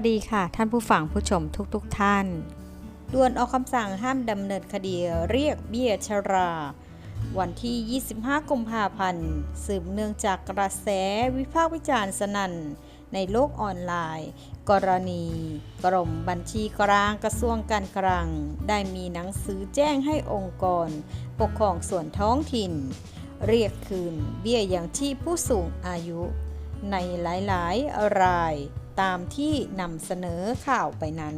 วัสดีค่ะ ท่านผู้ฟังผู้ชมทุกๆทท่านด่วนออกคำสั่งห้ามดำเนินคดีเรียกเบี้ยชรา วันที่ 25 กุมภาพันธ์ สืบเนื่องจากกระแสวิพากษ์วิจารณ์สนั่นในโลกออนไลน์ กรณี กรมบัญชีกลางกระทรวงการคลัง ได้มีหนังสือแจ้งให้องค์กร ปกครองส่วนท้องถิ่น เรียกคืนเบี้ยยังชีพผู้สูงอายุ ในหลายๆ ราย ตามที่นำเสนอข่าวไปนั้น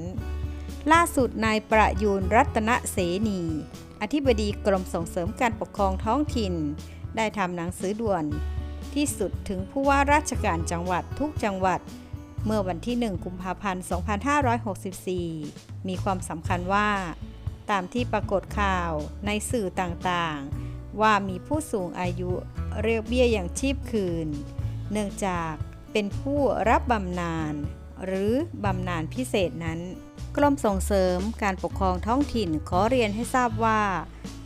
ล่าสุดนายประยูนรัตนเสนี อธิบดีกรมส่งเสริมการปกครองท้องถิ่น ได้ทำหนังสือด่วน ที่สุดถึงผู้ว่าราชการจังหวัดทุกจังหวัด เมื่อวันที่ 1 กุมภาพันธ์ 2564 มีความสำคัญว่า ตามที่ปรากฏข่าวในสื่อต่างๆ ว่ามีผู้สูงอายุเรียกเบี้ยอย่างชีพคืน เนื่องจาก เป็นผู้รับบำนาญหรือบำนาญพิเศษนั้น กรมส่งเสริมการปกครองท้องถิ่นขอเรียนให้ทราบว่า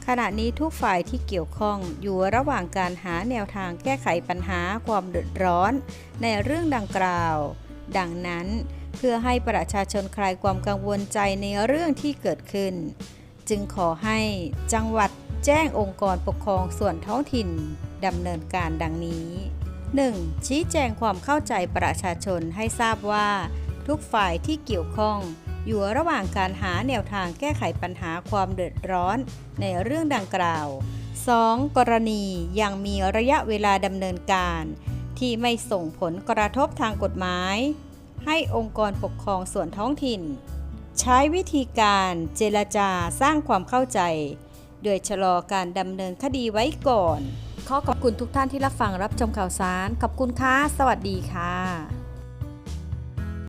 ขณะนี้ทุกฝ่ายที่เกี่ยวข้องอยู่ระหว่างการหาแนวทางแก้ไขปัญหาความเดือดร้อน ในเรื่องดังกล่าว ดังนั้นเพื่อให้ประชาชนคลายความกังวลใจในเรื่องที่เกิดขึ้น จึงขอให้จังหวัดแจ้งองค์กรปกครองส่วนท้องถิ่นดำเนินการดังนี้ 1. ชี้แจงความเข้าใจประชาชนให้ทราบว่า ทุกฝ่ายที่เกี่ยวข้อง อยู่ระหว่างการหาแนวทางแก้ไขปัญหาความเดือดร้อนในเรื่องดังกล่าว 2. กรณียังมีระยะเวลาดำเนินการ ที่ไม่ส่งผลกระทบทางกฎหมาย ให้องค์กรปกครองส่วนท้องถิ่น ใช้วิธีการเจรจาสร้างความเข้าใจ โดยชะลอการดำเนินคดีไว้ก่อน ขอขอบคุณทุกท่านที่รับฟังรับชมข่าวสาร ขอบคุณค่ะ สวัสดีค่ะ